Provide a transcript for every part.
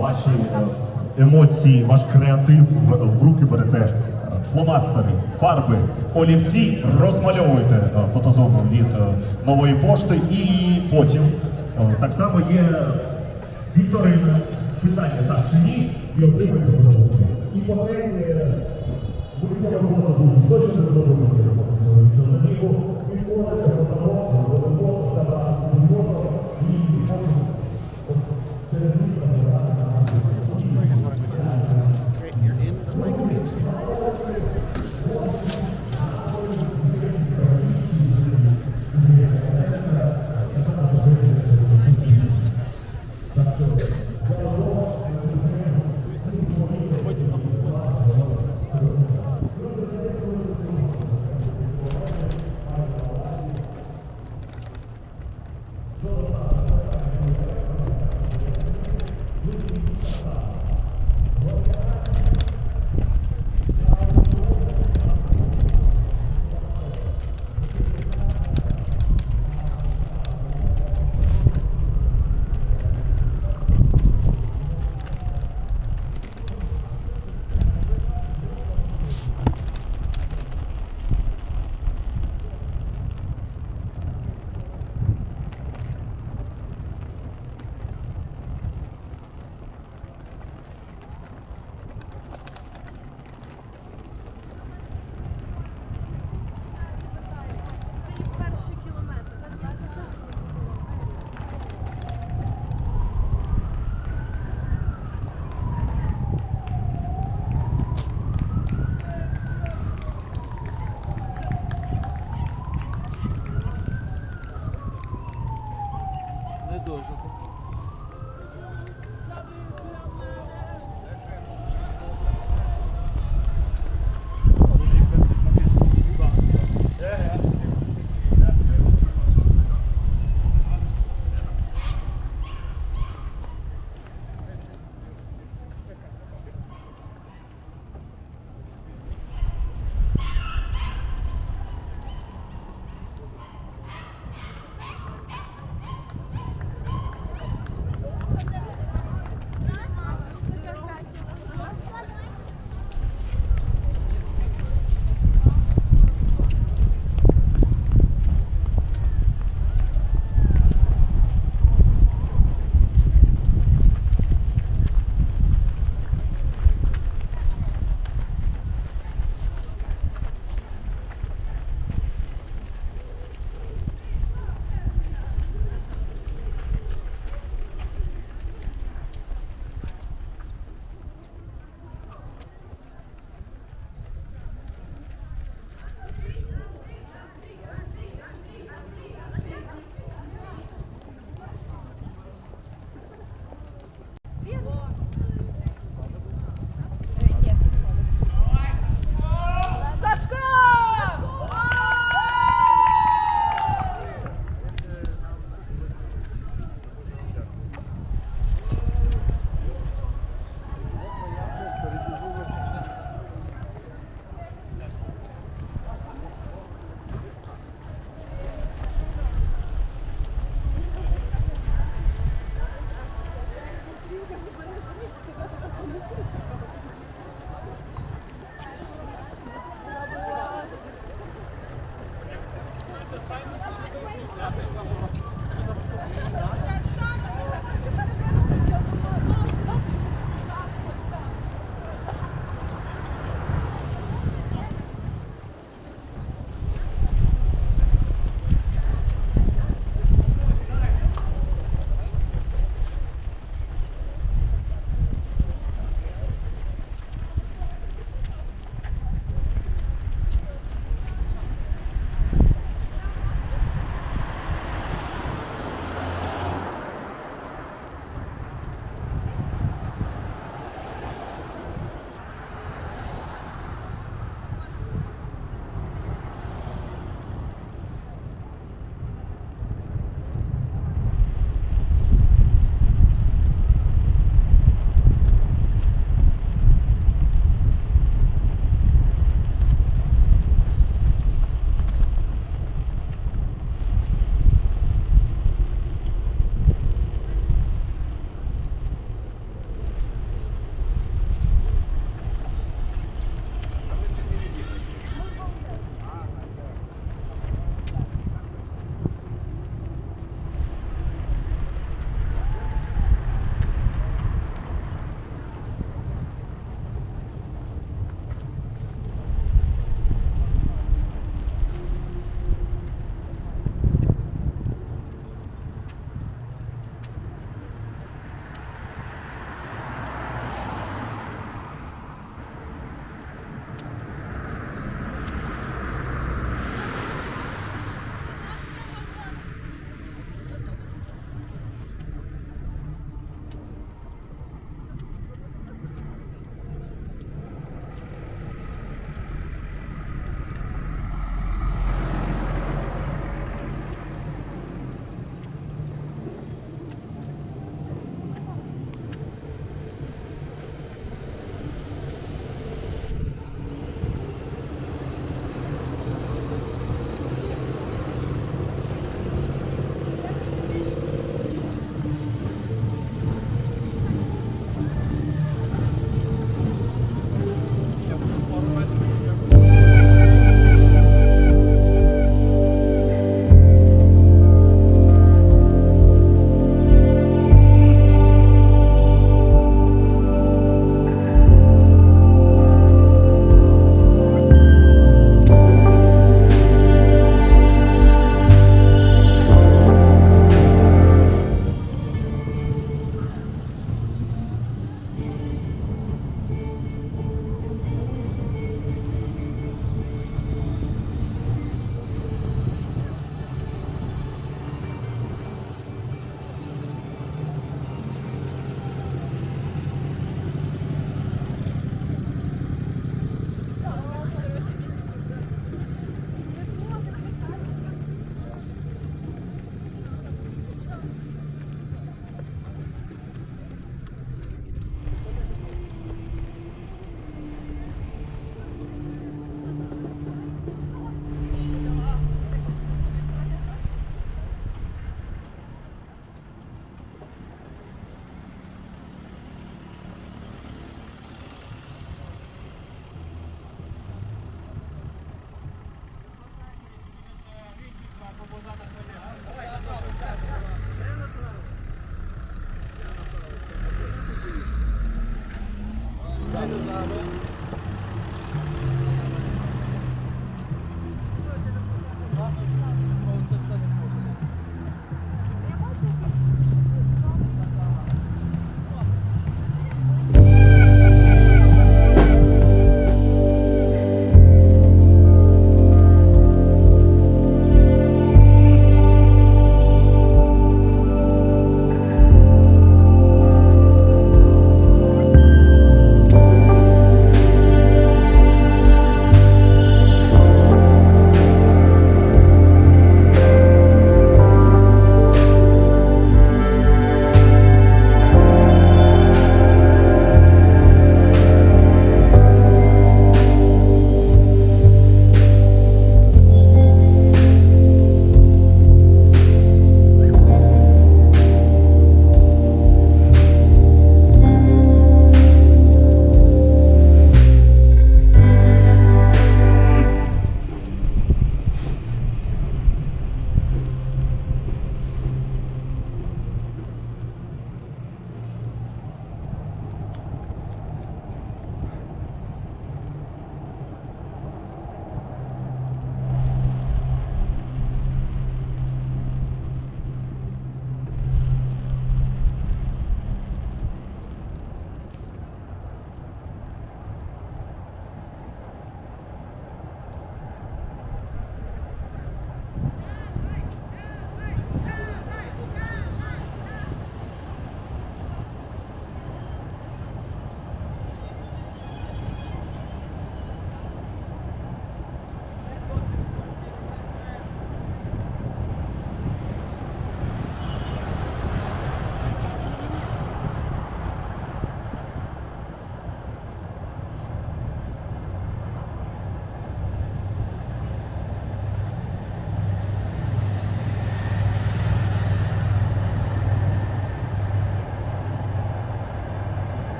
ваші е, емоції, ваш креатив в, руки берете. Фломастери, фарби, олівці розмальовуєте е, фотозону від е, нової пошти і потім так само є Вікторина, питання так чи ні, і отримуєте продовження. І по-третє, ви ця робота буде зробити. olsun.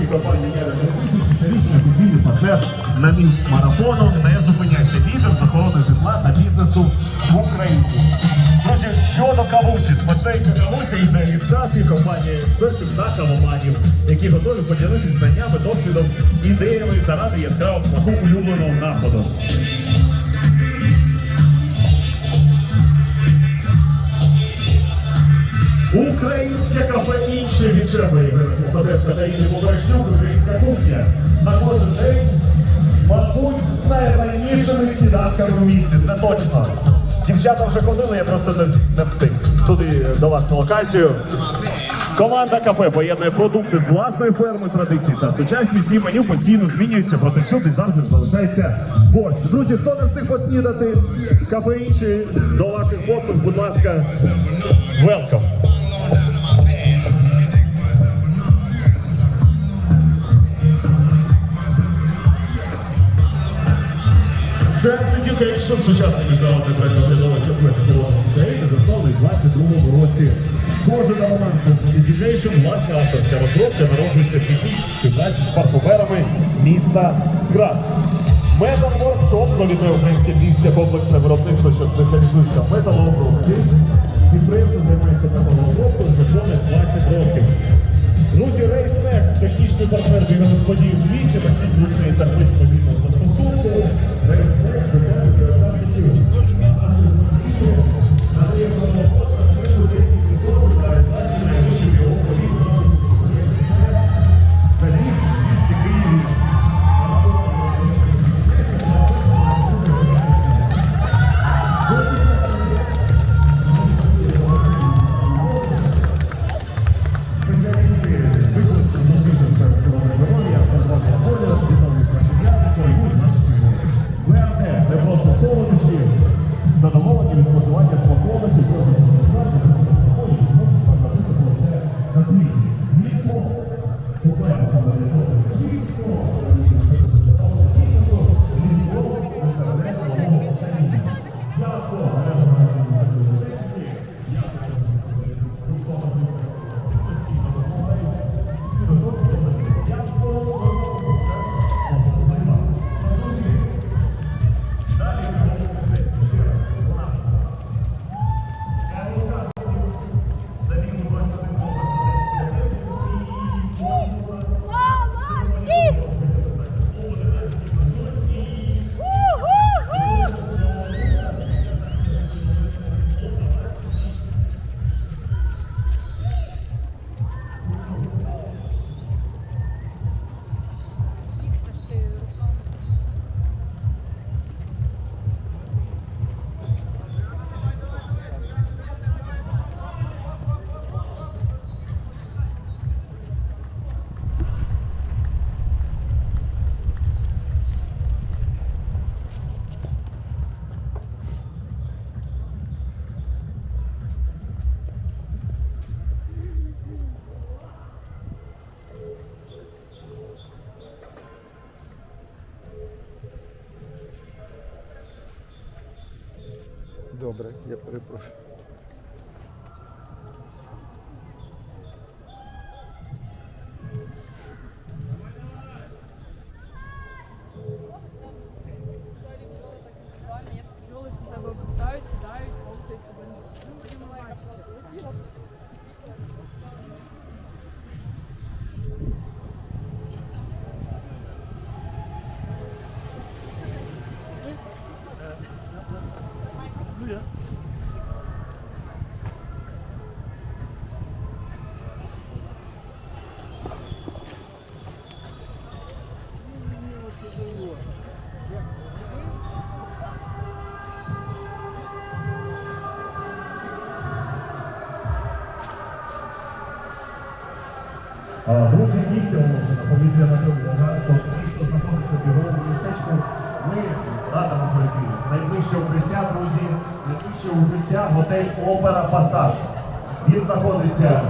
На компанії виклики. Компанія Ядер 2000 щорічний офіційний партнер на міст марафону. Не зупиняйся. Лідер з охорони житла та бізнесу в Україні. Друзі, щодо кавусі, смачненька кавуся із реєстрації компанії експертів та кавоманів, які готові поділитися знаннями, досвідом, ідеями заради яскравого смаку улюбленого нападу. Ходив Катерині українська кухня. На кожен день, мабуть, з найранішими сніданками в місті. Не точно. Дівчата вже ходили, я просто не, не встиг. Туди до вас на локацію. Команда кафе поєднує продукти з власної ферми традицій та сучасність і меню постійно змінюється, проте всюди завжди залишається борщ. Друзі, хто не встиг поснідати, кафе інші до ваших послуг, будь ласка, welcome. Sense Education, сучасний міжнародний бренд оглядової косметики України, заснований у 22 році. Кожен роман Sense Education, власна авторська розробка, народжується в часі 15 парфумерами міста Град. Метал Воркшоп, провідне українське місце, комплексне виробництво, що спеціалізується в металообробці. Підприємство займається металообробкою вже понад 20 років. Друзі, Race Next, технічний партнер бігових подій у світі, такий зручний інтерфейс мобільного застосунку. Race যে А, Друзі, місце повітряна тривога. Тож всі, хто знаходиться в біговому містечку, ми радимо пройти. Найближче укриття, друзі, найближче укриття готель Опера Пасаж. Він знаходиться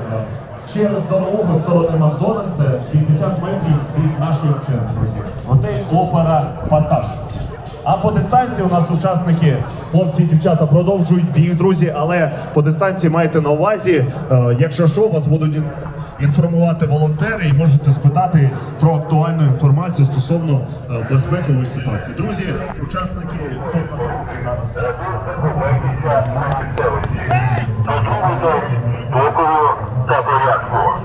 через дорогу сторони Макдональдса 50 метрів від нашої сцени, друзі. Готель Опера Пасаж. А по дистанції у нас учасники, хлопці і дівчата продовжують біг, друзі. Але по дистанції маєте на увазі, е, якщо що, вас будуть інформувати волонтери і можете спитати про актуальну інформацію стосовно е, безпекової ситуації. Друзі, учасники, хто знаходиться зараз? Дотримуйтесь спокою та порядку.